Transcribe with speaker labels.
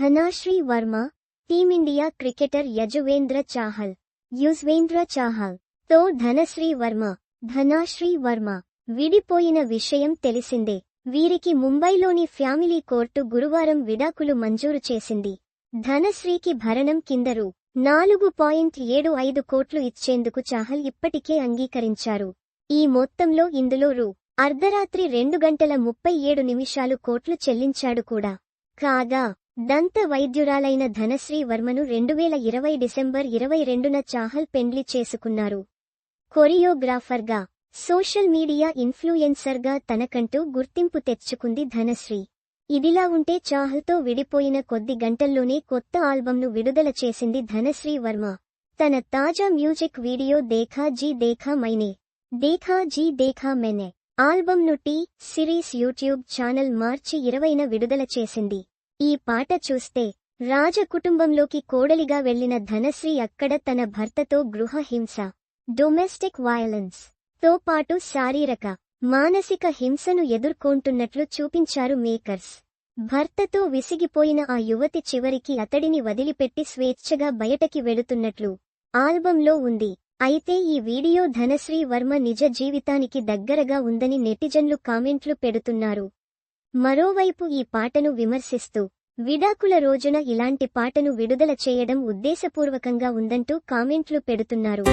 Speaker 1: Dhanashree Verma team India cricketer Yuzvendra Chahal Yuzvendra Chahal. తో ధనశ్రీ వర్మ ధనాశ్రీ వర్మ. విడిపోయిన విషయం తెలిసిందే. వీరికి ముంబైలోని ఫ్యామిలీ కోర్టు గురువారం విడాకులు మంజూరు చేసింది. ధనశ్రీకి భరణం కిందరు నాలుగు పాయింట్ ఏడు ఐదు కోట్లు ఇచ్చేందుకు చాహల్ ఇప్పటికే అంగీకరించారు. ఈ మొత్తంలో ఇందులో రూ. అర్ధరాత్రి రెండు గంటల ముప్పై ఏడు నిమిషాలు కోట్లు చెల్లించాడు కూడా. కాగా దంత వైద్యురాలైన ధనశ్రీ వర్మను రెండువేల ఇరవై డిసెంబర్ ఇరవై రెండున చాహల్ పెండ్లి చేసుకున్నారు. కొరియోగ్రాఫర్గా సోషల్ మీడియా ఇన్ఫ్లుయెన్సర్గా తనకంటూ గుర్తింపు తెచ్చుకుంది ధనశ్రీ. ఇదిలా ఉంటే చాహల్తో విడిపోయిన కొద్ది గంటల్లోనే కొత్త ఆల్బంను విడుదల చేసింది ధనశ్రీ వర్మ. తన తాజా మ్యూజిక్ వీడియో దేఖా జీ దేఖా మైనే దేఖా జీ దేఖా మెనే ఆల్బంను టీ సిరీస్ యూట్యూబ్ ఛానల్ మార్చి ఇరవైన విడుదల చేసింది. ఈ పాట చూస్తే రాజ కుటుంబంలోకి కోడలిగా వెళ్ళిన ధనశ్రీ అక్కడ తన భర్తతో గృహ హింస డొమెస్టిక్ వయలెన్స్తో పాటు శారీరక మానసిక హింసను ఎదుర్కొంటున్నట్లు చూపించారు మేకర్స్. భర్తతో విసిగిపోయిన ఆ యువతి చివరికి అతడిని వదిలిపెట్టి స్వేచ్ఛగా బయటకి వెళుతున్నట్లు ఆల్బంలో ఉంది. అయితే ఈ వీడియో ధనశ్రీ వర్మ నిజ జీవితానికి దగ్గరగా ఉందని నెటిజన్లు కామెంట్లు పెడుతున్నారు. మరోవైపు ఈ పాటను విమర్శిస్తూ విడాకుల రోజున ఇలాంటి పాటను విడుదల చేయడం ఉద్దేశపూర్వకంగా ఉందంటూ కామెంట్లు పెడుతున్నారు.